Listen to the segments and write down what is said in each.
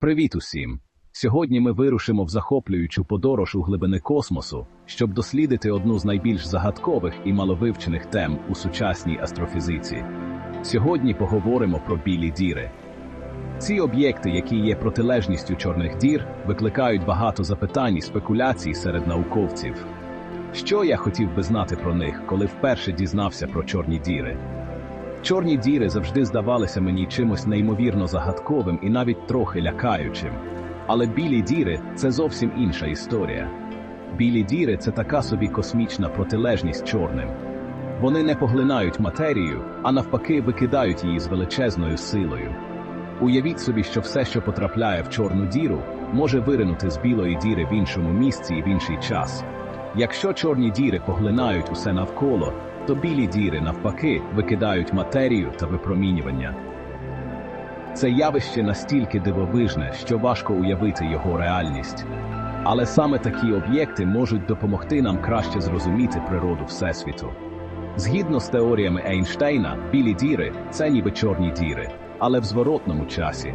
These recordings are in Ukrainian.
Привіт усім! Сьогодні ми вирушимо в захоплюючу подорож у глибини космосу, щоб дослідити одну з найбільш загадкових і маловивчених тем у сучасній астрофізиці. Сьогодні поговоримо про білі діри. Ці об'єкти, які є протилежністю чорних дір, викликають багато запитань і спекуляцій серед науковців. Що я хотів би знати про них, коли вперше дізнався про чорні діри? Чорні діри завжди здавалися мені чимось неймовірно загадковим і навіть трохи лякаючим. Але білі діри це зовсім інша історія. Білі діри це така собі космічна протилежність чорним. Вони не поглинають матерію, а навпаки викидають її з величезною силою. Уявіть собі, що все, що потрапляє в чорну діру, може виринути з білої діри в іншому місці і в інший час. Якщо чорні діри поглинають усе навколо, то білі діри, навпаки, викидають матерію та випромінювання. Це явище настільки дивовижне, що важко уявити його реальність. Але саме такі об'єкти можуть допомогти нам краще зрозуміти природу Всесвіту. Згідно з теоріями Ейнштейна, білі діри це ніби чорні діри, але в зворотному часі.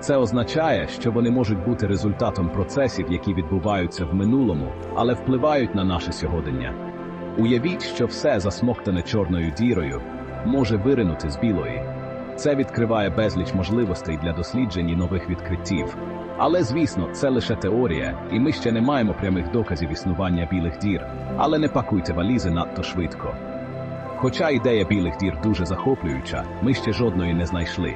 Це означає, що вони можуть бути результатом процесів, які відбуваються в минулому, але впливають на наше сьогодення. Уявіть, що все засмоктане чорною дірою може виринути з білої. Це відкриває безліч можливостей для досліджень і нових відкриттів. Але, звісно, це лише теорія, і ми ще не маємо прямих доказів існування білих дір. Але не пакуйте валізи надто швидко. Хоча ідея білих дір дуже захоплююча, ми ще жодної не знайшли.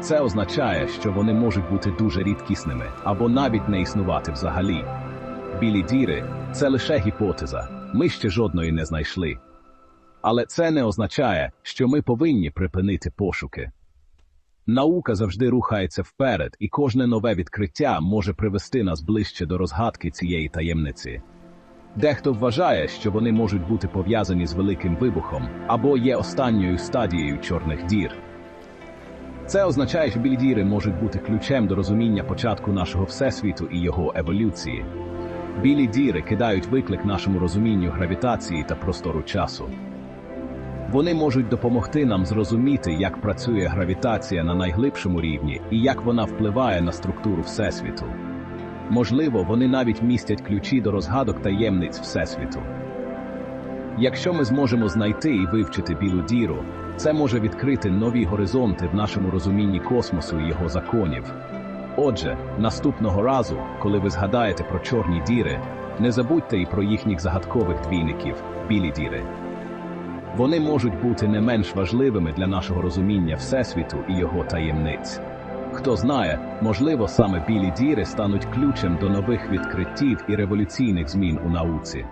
Це означає, що вони можуть бути дуже рідкісними або навіть не існувати взагалі. Білі діри це лише гіпотеза, ми ще жодної не знайшли. Але це не означає, що ми повинні припинити пошуки. Наука завжди рухається вперед, і кожне нове відкриття може привести нас ближче до розгадки цієї таємниці. Дехто вважає, що вони можуть бути пов'язані з великим вибухом або є останньою стадією чорних дір. Це означає, що білі діри можуть бути ключем до розуміння початку нашого всесвіту і його еволюції. Білі діри кидають виклик нашому розумінню гравітації та простору часу. Вони можуть допомогти нам зрозуміти, як працює гравітація на найглибшому рівні і як вона впливає на структуру Всесвіту. Можливо, вони навіть містять ключі до розгадок таємниць Всесвіту. Якщо ми зможемо знайти і вивчити білу діру, це може відкрити нові горизонти в нашому розумінні космосу і його законів. Отже, наступного разу, коли ви згадаєте про чорні діри, не забудьте і про їхніх загадкових двійників білі діри. Вони можуть бути не менш важливими для нашого розуміння Всесвіту і його таємниць. Хто знає, можливо, саме білі діри стануть ключем до нових відкриттів і революційних змін у науці.